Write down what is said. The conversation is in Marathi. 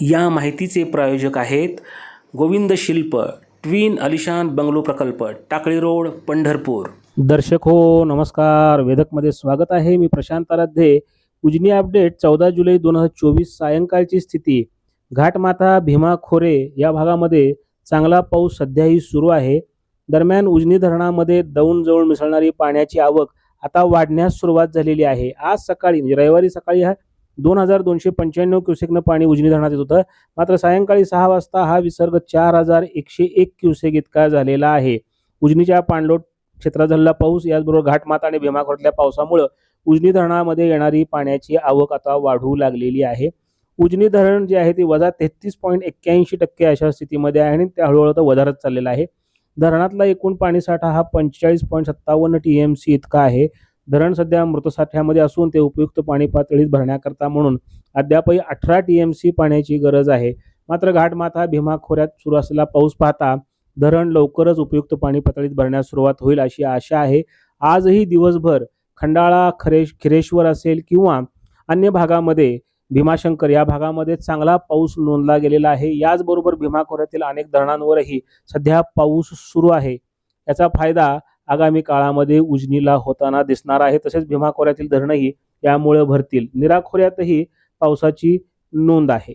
या माहितीचे प्रायोजक आहेत गोविंद शिल्प ट्विन अलिशान बंगलो प्रकल्प टाकळी रोड पंढरपूर. दर्शक हो नमस्कार. वेदकमध्ये स्वागत आहे. मी प्रशांत आराध्ये. उजनी अपडेट चौदा जुलै दोन हजार चोवीस सायंकाळची स्थिती. घाटमाथा भीमा खोरे या भागामध्ये चांगला पाऊस सध्याही सुरू आहे. दरम्यान उजनी धरणामध्ये दौंड जवळ मिसळणारी पाण्याची आवक आता वाढण्यास सुरुवात झालेली आहे. आज सकाळी म्हणजे रविवारी सकाळी हा दोन हजार दोनशे पंच्याण्णव क्युसेकनं पाणी उजनी धरणात येत होतं. मात्र सायंकाळी सहा वाजता हा विसर्ग चार हजार एकशे एक क्युसेक इतका झालेला आहे. उजनीच्या पाणलोट क्षेत्रात झालेला पाऊस याचबरोबर घाटमाता आणि भीमाखोऱ्यातल्या पावसामुळं उजनी धरणामध्ये येणारी पाण्याची आवक आता वाढू लागलेली आहे. उजनी धरण जे आहे ते वजा तेहतीस पॉईंट एक्क्याऐंशी टक्के अशा स्थितीमध्ये आहे आणि त्या हळूहळू आता वधारत चाललेला आहे. धरणातला एकूण पाणीसाठा हा पंचेचाळीस पॉईंट सत्तावन्न टी एम सी इतका आहे. धरण सध्या मृतसाठ्यामध्ये असून ते उपयुक्त पाणी पातळीत भरण्याकरता म्हणून अद्यापही अठरा टी एम सी पाण्याची गरज आहे. मात्र घाटमाथा भीमा खोऱ्यात सुरू असलेला पाऊस पाहता धरण लवकरच उपयुक्त पाणी पातळीत भरण्यास सुरुवात होईल अशी आशा आहे. आजही दिवसभर खंडाळा खरेश खिरेश्वर असेल किंवा अन्य भागामध्ये भीमाशंकर या भागामध्ये चांगला पाऊस नोंदला गेलेला आहे. याचबरोबर भीमा खोऱ्यातील अनेक धरणांवरही सध्या पाऊस सुरू आहे. याचा फायदा आगामी काळामध्ये उजनीला होताना दिसणार आहे. तसेच भीमा खोऱ्यातील धरणही यामुळे भरतील. निरा खोऱ्यातही पावसाची नोंद आहे.